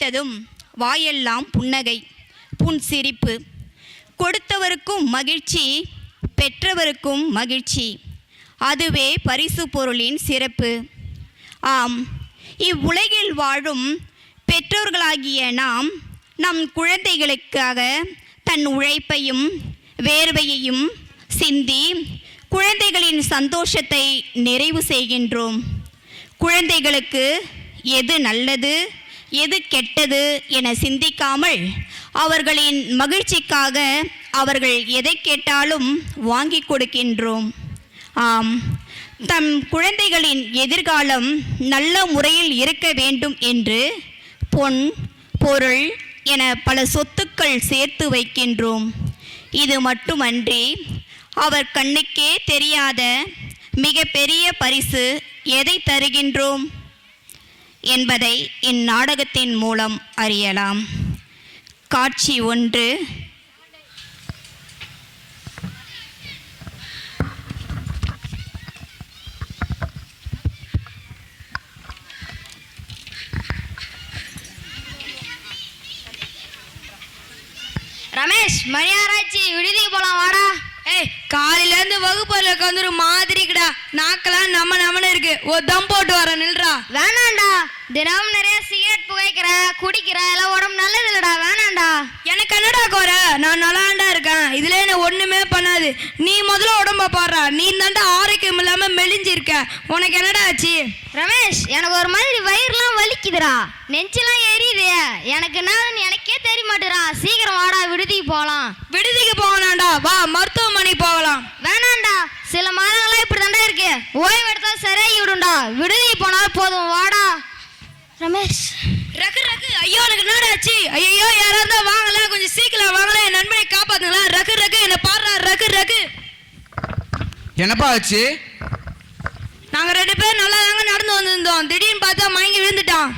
கிடைத்ததும் வாயெல்லாம் புன்னகை புன் சிரிப்பு. கொடுத்தவருக்கும் மகிழ்ச்சி பெற்றவருக்கும் மகிழ்ச்சி. அதுவே பரிசு பொருளின் சிறப்பு. ஆம் இவ்வுலகில் வாழும் பெற்றோர்களாகிய நாம் நம் குழந்தைகளுக்காக தன் உழைப்பையும் வேர்வையையும் சிந்தி குழந்தைகளின் சந்தோஷத்தை நிறைவு செய்கின்றோம். குழந்தைகளுக்கு எது நல்லது? எது கெட்டது என சிந்திக்காமல் அவர்களின் மகிழ்ச்சிக்காக அவர்கள் எதை கேட்டாலும் வாங்கி கொடுக்கின்றோம். ஆம் தம் குழந்தைகளின் எதிர்காலம் நல்ல முறையில் இருக்க வேண்டும் என்று பொன் பொருள் என பல சொத்துக்கள் சேர்த்து வைக்கின்றோம். இது மட்டுமன்றி அவர் கண்ணுக்கே தெரியாத மிகப்பெரிய பரிசு எதை தருகின்றோம்? என்பதை இந்நாடகத்தின் மூலம் அறியலாம். காட்சி ஒன்று. ரமேஷ் மரியாராய்ச்சி விடுதி போலாம் வாடா. ஏய் காலையில இருந்து வகுப்பறையில் உட்காந்துரு மாதிரிக்குடா. நாக்கெல்லாம் நம்ம நம்மனு இருக்கு. ஒரு தம் போட்டு வர நில்றா. வேணாண்டா. தினமும் நிறைய சிகரெட் புகைக்கிற குடிக்கிற எல்லாம் உடம்பு நல்லது இல்லடா. வேணாண்டா. எனக்கு என்னடா குறை? நான் நல்லாண்டா இருக்கேன். இதுல என்ன ஒண்ணுமே பண்ணாது. நீ முதல்ல உடம்ப பாடுறா. நீ தாண்டா ஆரோக்கியம் இல்லாம மெலிஞ்சிருக்க. உனக்கு என்னடா ஆச்சு? ரமேஷ் எனக்கு ஒரு மாதிரி வயிறுலாம் வலிக்குதுடா நெஞ்செல்லாம் எரியுது. எனக்கு என்னன்னு எனக்கே தெரிய மாட்டேறா சீக்கிரம் வாடா விடுதிக்கு போலாம் விடுதிக்கு போகலாம்டா. வா மருத்துவமனைக்கு போகலாம். வேணாண்டா சில மாதங்கள்லாம் இப்படி தாண்டா இருக்கு. ஓய்வு எடுத்தா சரியாகி விடும்டா. விடுதிக்கு போனால் போதும். வாடா. ரமேஷ். ரகு ரகு. ஐயோ எனக்கு என்னடா ஆச்சு? ஐயோ யாரா இருந்தா வாங்கல கொஞ்சம் சீக்கிரம் வாங்கல என் நண்பனை காப்பாத்துங்களா? ரகு ரகு. என்ன பாடுறா. ரகு ரகு. என்னப்பா ஆச்சு? நாங்க ரெண்டு பேரும் நல்லா தாங்க நடந்து வந்திருந்தோம். திடீர்னு பார்த்தா மயங்கி விழுந்துட்டான்.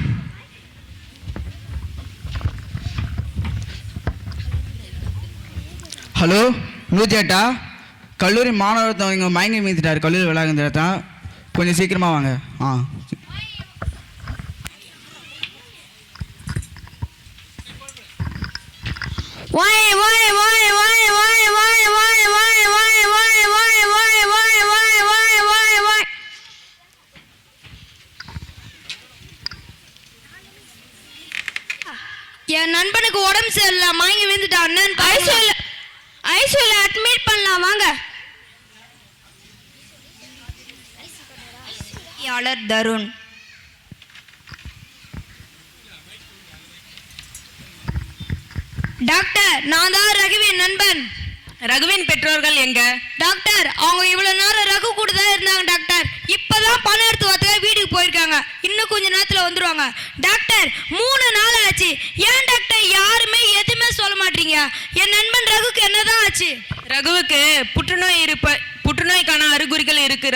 ஹலோ நூற்றி எட்டா கல்லூரி மாணவர் இங்கே மயங்கி மீந்துட்டார் கல்லூரி விளையாடுற கொஞ்சம் சீக்கிரமாக வாங்க. ஆ. வாய் என் நண்பனுக்கு உடம்பு சரியில்லை மயங்கி விழுந்துட்டான். ஐசியூல ஐசியூல அட்மிட் பண்ணலாம் வாங்க. யாளர் தருண். டாக்டர் நான் தான் ரகுவின் நண்பன். ரகுவின் பெற்றோர்கள் எங்க? டாக்டர் அவங்க இவ்வளவு நேரம் ரகு கூட தான் இருந்தாங்க டாக்டர். இப்பதான் பணம் எடுத்து வரதுக்காக வீட்டுக்கு போயிருக்காங்க. இன்னும் கொஞ்ச நேரத்துல வந்துருவாங்க.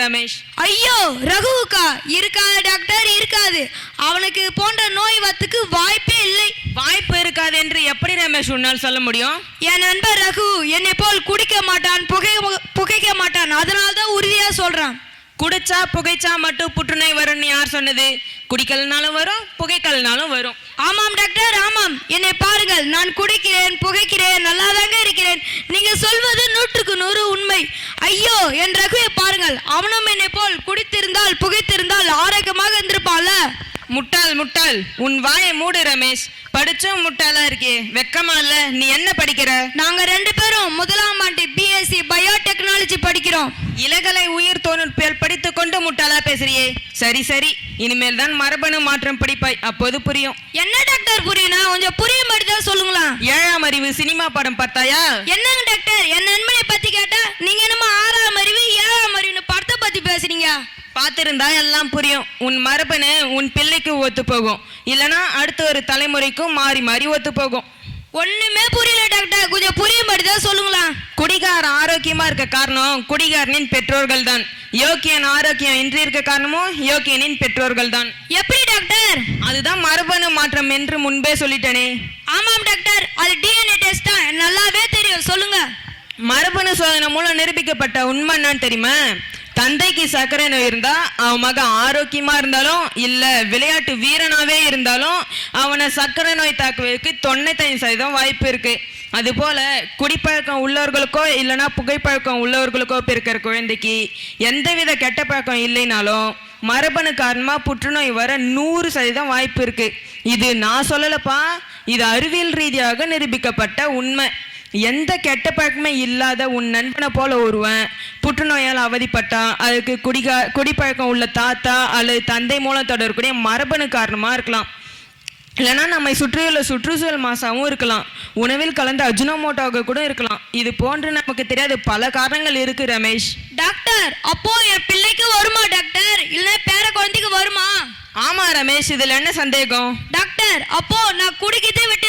ரமேஷ். ஐயோ ரகுவுக்கா? இருக்காது டாக்டர் இருக்காது. அவனுக்கு போன்ற நோய் வரத்துக்கு வாய்ப்பே இல்லை. வாய்ப்பு இருக்காது என்று எப்படி ரமேஷ் உன்னால் சொல்ல முடியும்? என் நண்பர் ரகு என்னை போல் குடிக்க மாட்டான் புகை புகைக்க மாட்டான். அதனால தான் உறுதியா சொல்றான். குடிச்சா புகைச்சா மட்டும் புற்றுநோய் வரும்னு யார் சொன்னது? குடிக்கலனாலும் வரும் புகைக்கலனாலும் வரும். ஆமாம் டாக்டர் ஆமாம். என்னை பாருங்கள் நான் குடிக்கிறேன் புகைக்கிறேன் நல்லாதாங்க இருக்கிறேன். நீங்க சொல்வது ஐயோ என் ரகுவை பாருங்கள். அவனும் என்னை போல் குடித்திருந்தால் புகைத்திருந்தால் ஆரோக்கியமாக இருந்திருப்பான்ல? முட்டாள் முட்டாள். உன் வாயை மூடு ரமேஷ். படிச்சும் முட்டாளா இருக்கே. வெக்கமா இல்ல? நீ என்ன படிக்கிற? நாங்க ரெண்டு பேரும் முதலாம் ஆண்டு பிஎஸ்சி பயோடெக்னாலஜி படிக்கிறோம். இலகலை உயிர் தொழில்நுட்பியல் படித்துக் கொண்டு முட்டாளா பேசுறியே. சரி சரி. இனிமேல் தான் மரபணு மாற்றம் படிப்பாய். அப்போது புரியும். என்ன டாக்டர் புரியணும் கொஞ்சம் புரிய மாதிரி தான் சொல்லுங்களா ஏழாம் அறிவு சினிமா படம் பார்த்தாயா? என்னங்க டாக்டர்? என் நண்பனை பத்தி கேட்டா பேசுறீங்க பார்த்திருந்தா எல்லாம் புரியும். உன் மரபணு உன் பிள்ளைக்கு ஒத்து போகும் இல்லனா அடுத்த ஒரு தலைமுறைக்கும் மாறி மாறி ஒத்து போகும் ஒண்ணுமே புரியல டாக்டர். கொஞ்சம் புரிய மாதிரி தான் சொல்லுங்களா? குடிகாரன் ஆரோக்கியமா இருக்க காரணம் குடிகாரனின் பெற்றோர்கள் தான் யோக்கியன் ஆரோக்கியம் இன்றி இருக்க காரணமும் யோக்கியனின் பெற்றோர்கள் தான் எப்படி டாக்டர்? அதுதான் மரபணு மாற்றம் என்று முன்பே சொல்லிட்டனே. ஆமாம் டாக்டர். அது டிஎன்ஏ டெஸ்ட் தான். நல்லாவே தெரியும். சொல்லுங்க. மரபணு சோதனை மூலம் நிரூபிக்கப்பட்ட உண்மை என்னன்னு தெரியுமா? தந்தைக்கு சர்க்கரை நோய் இருந்தா அவன் மகன் ஆரோக்கியமா இருந்தாலும் இல்ல விளையாட்டு வீரனாவே இருந்தாலும் அவனை சர்க்கரை நோய் தாக்குவதற்கு தொண்ணூத்தஞ்சு சதவீதம் வாய்ப்பு இருக்கு. அதுபோல் குடிப்பழக்கம் உள்ளவர்களுக்கோ இல்லைன்னா புகைப்பழக்கம் உள்ளவர்களுக்கோ பிறக்கிற குழந்தைக்கு எந்தவித கெட்ட பழக்கம் இல்லைனாலும் மரபணு காரணமா புற்றுநோய் வர நூறு சதவீதம் வாய்ப்பு இருக்கு. இது நான் சொல்லலப்பா இது அறிவியல் ரீதியாக நிரூபிக்கப்பட்ட உண்மை. எந்த கெட்ட பழக்கமே இல்லாத உன் நண்பனை போல ஒருவன் புற்றுநோயால் அவதிப்பட்டா அதுக்கு குடிகா குடிப்பழக்கம் உள்ள தாத்தா அல்லது தந்தை மூலம் தொடரக்கூடிய மரபணு காரணமா இருக்கலாம். இல்லைன்னா நம்மை சுற்றியுள்ள சுற்றுச்சூழல் மாசாவும் இருக்கலாம். உணவில் கலந்த அஜினோமோட்டோவாக கூட இருக்கலாம். இது போன்று நமக்கு தெரியாத பல காரணங்கள் இருக்கு ரமேஷ். டாக்டர் அப்போ என் பிள்ளைக்கு வருமா டாக்டர்? இல்ல பேர குழந்தைக்கு வருமா? ஆமா ரமேஷ். இதுல என்ன சந்தேகம்? டாக்டர் அப்போ நான் குடிக்கிறதே விட்டுறேன்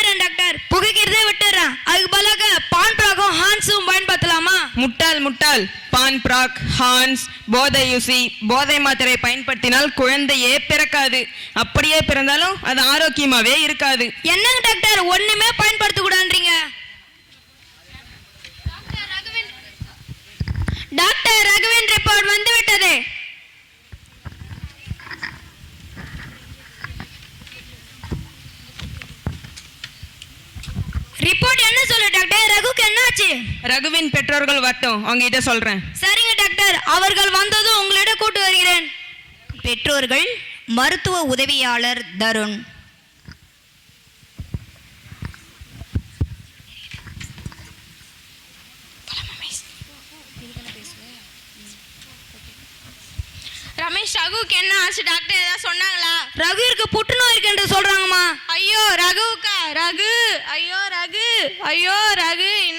முட்டாள் பான் பிராக் ஹான்ஸ் போதை யூசி போதை மாத்திரை பயன்படுத்தினால் குழந்தையே பிறக்காது. அப்படியே பிறந்தாலும் அது ஆரோக்கியமாவே இருக்காது. என்னங்க டாக்டர்? ஒண்ணுமே பயன்படுத்த கூடாதுன்றீங்க டாக்டர் ரகுவின் ரிப்போர்ட் வந்து விட்டது ரிப்போர்ட் என்ன சொல்லு டாக்டர் ரகுக்கு என்னாச்சு? ரகுவின் பெற்றோர்கள் வரட்டும் அவங்க கிட்ட சொல்றேன். சரிங்க டாக்டர். அவர்கள் வந்ததும் உங்களிடம் கூட்டு வருகிறேன். பெற்றோர்கள் மருத்துவ உதவியாளர் தருண். ரமேஷ் ரகுவுக்கு என்ன ஆச்சு? டாக்டர் ஏதாவது சொன்னாங்களா? ரகுவிற்கு புற்றுநோய் இருக்குன்னு சொல்றாங்கம்மா. ஐயோ ரகுவுக்கா? ரகு ஐயோ ரகு ஐயோ ரகு என்ன